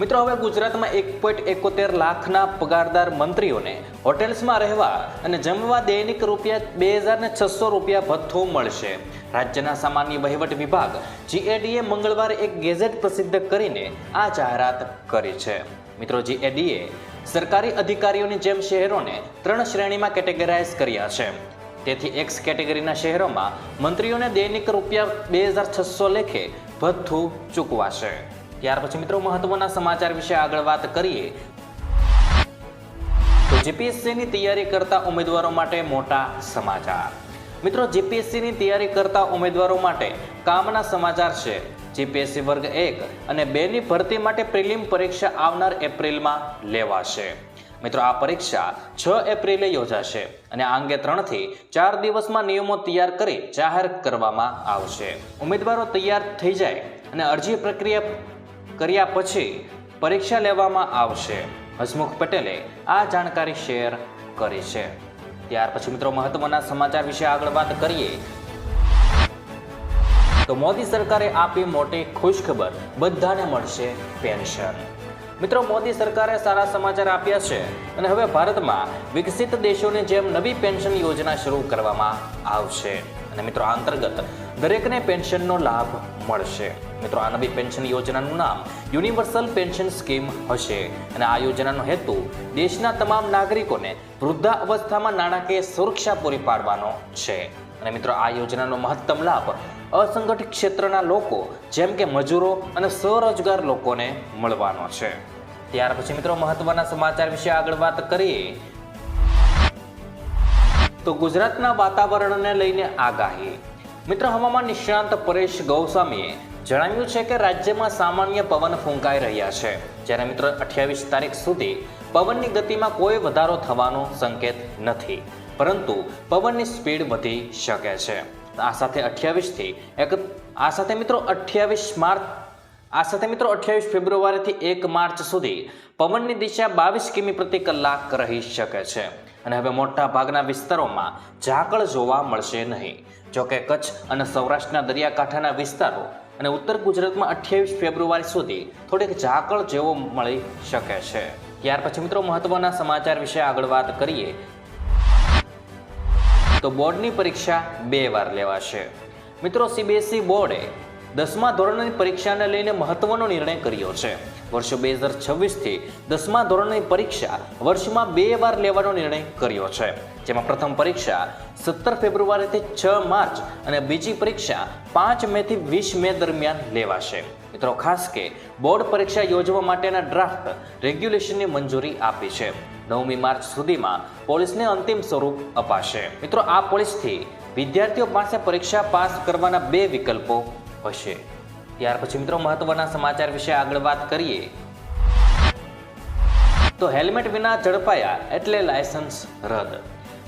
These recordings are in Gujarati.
મિત્રો, હવે ગુજરાતમાં એક પોઈન્ટ એકોતેર લાખના પગારદાર મંત્રીઓને હોટેલ્સમાં રહેવા અને જમવા દૈનિક રૂપિયા બે હજાર ને છસો રૂપિયા ભથ્થું મળશે. રાજ્યના સામાન્ય વહીવટ વિભાગ જીએડીએ મંગળવારે એક ગેઝેટ પ્રસિદ્ધ કરીને આ જાહેરાત કરી છે. મિત્રો જીએડીએ સરકારી અધિકારીઓની જેમ શહેરોને ત્રણ શ્રેણીમાં કેટેગરાઇઝ કર્યા છે. તેથી એક્સ કેટેગરીના શહેરોમાં મંત્રીઓને દૈનિક રૂપિયા બે હજાર છસો લેખે ભથ્થું ચૂકવાશે. ત્યાર પછી મિત્રો મહત્વના સમાચાર વિશે આગળ વાત કરીએ. તો જીપીએસસીની તૈયારી કરતા ઉમેદવારો માટે મોટા સમાચાર. મિત્રો જીપીએસસીની તૈયારી કરતા ઉમેદવારો માટે કામના સમાચાર છે. જીપીએસસી વર્ગ એક અને બેની ભરતી માટે પ્રિલિમ પરીક્ષા આવનાર એપ્રિલમાં લેવાશે. મિત્રો આ પરીક્ષા છ એપ્રિલે યોજાશે અને આ અંગે ત્રણથી ચાર દિવસમાં નિયમો તૈયાર કરી જાહેર કરવામાં આવશે. ઉમેદવારો તૈયાર થઈ જાય અને અરજી પ્રક્રિયા કર્યા પછી પરીક્ષા લેવામાં આવશે. હસમુખ પટેલે આ જાણકારી શેર કરી છે. ત્યાર પછી મિત્રો મહત્વના સમાચાર વિશે આગળ વાત કરીએ. તો મોદી સરકારે આપી મોટી ખુશખબર, બધાને મળશે પેન્શન. મિત્રો મોદી સરકારે સારા સમાચાર આપ્યા છે અને હવે ભારતમાં વિકસિત દેશોની જેમ નવી પેન્શન યોજના શરૂ કરવામાં આવશે. અને મિત્રો આ અંતર્ગત દરેકને પેન્શનનો લાભ મળશે. મિત્રો આ નવી પેન્શન યોજનાનું નામ યુનિવર્સલ પેન્શન સ્કીમ હશે અને આ યોજનાનો હેતુ દેશના તમામ નાગરિકોને વૃદ્ધા અવસ્થામાં નાણાકીય સુરક્ષા પૂરી પાડવાનો છે. અને મિત્રો આ યોજનાનો મહત્તમ લાભ અસંગઠિત ક્ષેત્રના લોકો, જેમ કે મજૂરો અને સ્વરોજગાર લોકોને મળવાનો છે. ત્યાર પછી મિત્રો મહત્વના સમાચાર વિશે આગળ વાત કરીએ. તો ગુજરાતના વાતાવરણને લઈને આગાહી. મિત્ર, હવામાન નિષ્ણાંત પરેશ ગૌસ્વામીએ જણાવ્યું છે કે રાજ્યમાં સામાન્ય પવન ફૂંકાઈ રહ્યા છે. જ્યારે મિત્રો, અઠ્યાવીસ તારીખ સુધી પવનની ગતિમાં કોઈ વધારો થવાનો સંકેત નથી. પરંતુ પવનની સ્પીડ વધી શકે છે. આ સાથે અઠ્યાવીસથી એક, આ સાથે મિત્રો અઠ્યાવીસ માર્ચ, આ સાથે મિત્રો અઠ્યાવીસ ફેબ્રુઆરીથી એક માર્ચ સુધી પવનની દિશા બાવીસ કિમી પ્રતિ કલાક રહી શકે છે. અને હવે મોટા ભાગના વિસ્તારોમાં ઝાકળ જોવા મળશે નહીં. જોકે કચ્છ અને સૌરાષ્ટ્રના દરિયાકાંઠાના વિસ્તારો અને ઉત્તર ગુજરાતમાં અઠ્યાવીસ ફેબ્રુઆરી સુધી થોડીક ઝાકળ જેવો મળી શકે છે. ત્યાર પછી મિત્રો મહત્વના સમાચાર વિશે આગળ વાત કરીએ. તો બોર્ડની પરીક્ષા બે વાર લેવાશે. મિત્રો સીબીએસઈ બોર્ડે દસમા ધોરણની પરીક્ષાને લઈને મહત્વનો નિર્ણય કર્યો છે. વર્ષ બે હજાર છવ્વીસથી દસમા ધોરણની પરીક્ષા વર્ષમાં બે વાર લેવાનો નિર્ણય કર્યો છે. જેમાં પ્રથમ પરીક્ષા સત્તર ફેબ્રુઆરીથી છ માર્ચ અને બીજી પરીક્ષા પાંચ મેથી વીસ મે દરમિયાન લેવાશે. મિત્રો, ખાસ કે બોર્ડ પરીક્ષા યોજવા માટેના ડ્રાફ્ટ રેગ્યુલેશનની મંજૂરી આપી છે. નવમી માર્ચ સુધીમાં પોલીસને અંતિમ સ્વરૂપ અપાશે. મિત્રો, આ પોલીસથી વિદ્યાર્થીઓ પાસે પરીક્ષા પાસ કરવાના બે વિકલ્પો હશે. ત્યાર પછી મિત્રો મહત્વના સમાચાર વિશે આગળ વાત કરીએ. તો હેલ્મેટ વિના ઝડપાયા એટલે લાયસન્સ રદ.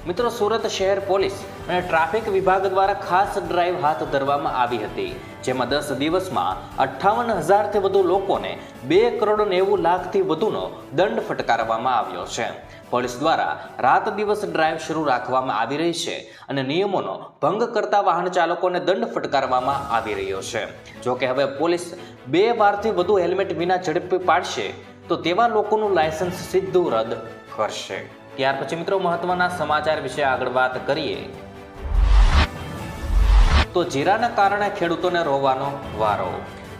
મિત્રો, સુરત શહેર પોલીસ અને ટ્રાફિક વિભાગ દ્વારા ખાસ ડ્રાઈવ હાથ ધરવામાં આવી હતી, જેમાં દસ દિવસમાં અઠ્ઠાવન હજારથી વધુ લોકોને બે કરોડ નેવું લાખથી વધુનો દંડ ફટકારવામાં આવ્યો છે. પોલીસ દ્વારા રાત દિવસ ડ્રાઈવ શરૂ રાખવામાં આવી રહી છે અને નિયમોનો ભંગ કરતા વાહન ચાલકોને દંડ ફટકારવામાં આવી રહ્યો છે. જોકે હવે પોલીસ બે વારથી વધુ હેલ્મેટ વિના ઝડપી પાડશે, તો તેવા લોકોનું લાયસન્સ સીધું રદ કરશે. ત્યાર પછી મિત્રો મહત્વના સમાચાર વિશે આગળ વાત કરીએ. તો જીરાના કારણે ખેડૂતોને રોવાનો વારો.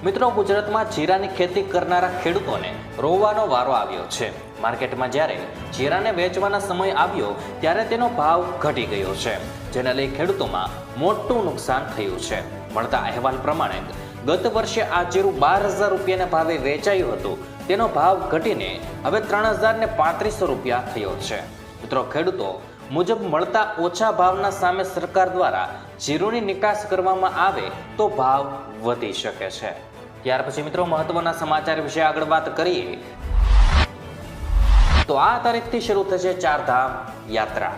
મિત્રો ગુજરાતમાં જીરાની ખેતી કરનારા ખેડૂતોને રોવાનો વારો આવ્યો છે. માર્કેટમાં જ્યારે જીરાને વેચવાના સમય આવ્યો, ત્યારે તેનો ભાવ ઘટી ગયો છે, જેને લઈ ખેડૂતોમાં મોટું નુકસાન થયું છે. મળતા અહેવાલ પ્રમાણે ગત વર્ષે આ જીરું બાર હજાર રૂપિયાના ભાવે વેચાયું હતું. તેનો ભાવ ઘટીને હવે ત્રણ હજાર ને પાંત્રીસો રૂપિયા થયો છે. મિત્રો, ખેડૂતો મુજબ મળતા ઓછા ભાવના સામે સરકાર દ્વારા જીરુની નિકાસ કરવામાં આવે તો ભાવ વધી શકે છે. ત્યાર પછી મિત્રો, મહત્વના સમાચાર વિશે આગળ વાત કરીએ. તો આ તારીખથી શરૂ થશે ચારધામ યાત્રા.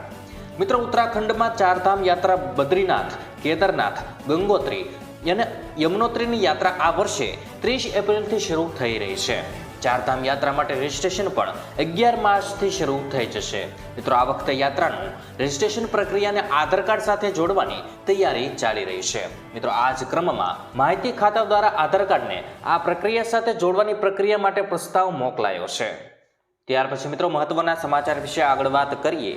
મિત્રો, ઉત્તરાખંડમાં ચારધામ યાત્રા બદ્રીનાથ, કેદારનાથ, ગંગોત્રી અને યમનોત્રીની યાત્રા આ વર્ષે ત્રીસ એપ્રિલથી શરૂ થઈ રહી છે. ચારધામ યાત્રા માટે રજિસ્ટ્રેશન પણ અગિયાર માર્ચથી શરૂ થઈ જશે. મિત્રો, આ વખતે યાત્રાનું રજિસ્ટ્રેશન પ્રક્રિયાને આધાર કાર્ડ સાથે જોડવાની તૈયારી ચાલી રહી છે. મિત્રો, આ જ ક્રમમાં માહિતી ખાતા દ્વારા આધાર કાર્ડને આ પ્રક્રિયા સાથે જોડવાની પ્રક્રિયા માટે પ્રસ્તાવ મોકલાયો છે. ત્યાર પછી, મિત્રો, મહત્વના સમાચાર વિશે આગળ વાત કરીએ.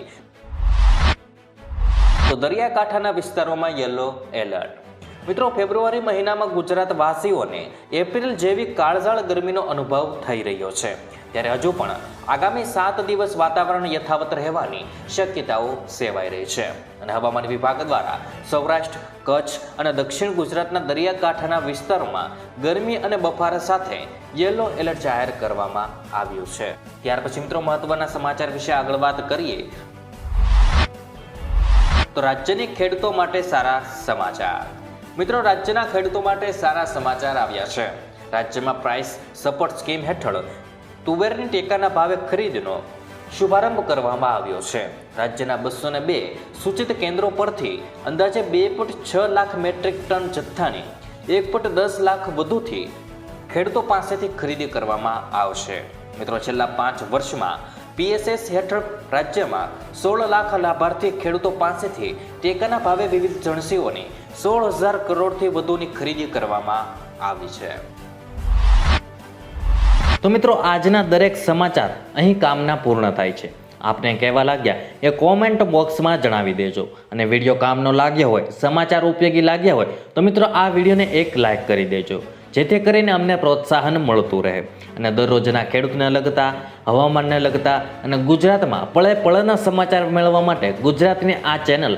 તો દરિયાકાંઠાના વિસ્તારોમાં યલો એલર્ટ. મિત્રો, ફેબ્રુઆરી મહિનામાં ગુજરાત વાસીઓને એપ્રિલ જેવી કાળઝાળ ગરમીનો અનુભવ થઈ રહ્યો છે. ત્યારે હજુ પણ આગામી સાત દિવસ વાતાવરણ યથાવત રહેવાની શક્યતાઓ સેવાઈ રહી છે. અને હવામાન વિભાગ દ્વારા સૌરાષ્ટ્ર, કચ્છ અને દક્ષિણ ગુજરાતના દરિયાકાંઠાના વિસ્તારોમાં ગરમી અને બફારા સાથે યલો એલર્ટ જાહેર કરવામાં આવ્યું છે. ત્યાર પછી મિત્રો, મહત્વના સમાચાર વિશે આગળ વાત કરીએ. તો રાજ્યની ખેડૂતો માટે સારા સમાચાર. મિત્રો, રાજ્યના ખેડૂતો માટે સારા સમાચાર આવ્યા છે. રાજ્યમાં પ્રાઇસ સપોર્ટ સ્કીમ હેઠળ તુવેરની ટેકાના ભાવે ખરીદનો શુભારંભ કરવામાં આવ્યો છે. રાજ્યના બસો ને બે સૂચિત કેન્દ્રો પરથી અંદાજે બે પોઈન્ટ છ લાખ મેટ્રિક ટન જથ્થાની એક પોઈન્ટ દસ લાખ વધુથી ખેડૂતો પાસેથી ખરીદી કરવામાં આવશે. મિત્રો, છેલ્લા પાંચ વર્ષમાં પીએસએસ હેઠળ રાજ્યમાં સોળ લાખ લાભાર્થી ખેડૂતો પાસેથી ટેકાના ભાવે વિવિધ જણસીઓની સોળ હજાર કરોડથી વધુની ખરીદી કરવામાં આવી છે. તો મિત્રો, આજના દરેક સમાચાર અહીં કામના પૂર્ણ થાય છે. આપને કહેવા લાગ્યા એ કોમેન્ટ બોક્સમાં જણાવી દેજો. અને વીડિયો કામનો લાગ્યો હોય, સમાચાર ઉપયોગી લાગ્યા હોય, તો મિત્રો આ વિડીયોને એક લાઈક કરી દેજો. જેથી કરીને અમને પ્રોત્સાહન મળતું રહે. અને દરરોજના ખેડૂતને લગતા, હવામાનને લગતા અને ગુજરાતમાં પળે પળના સમાચાર મેળવવા માટે ગુજરાતની આ ચેનલ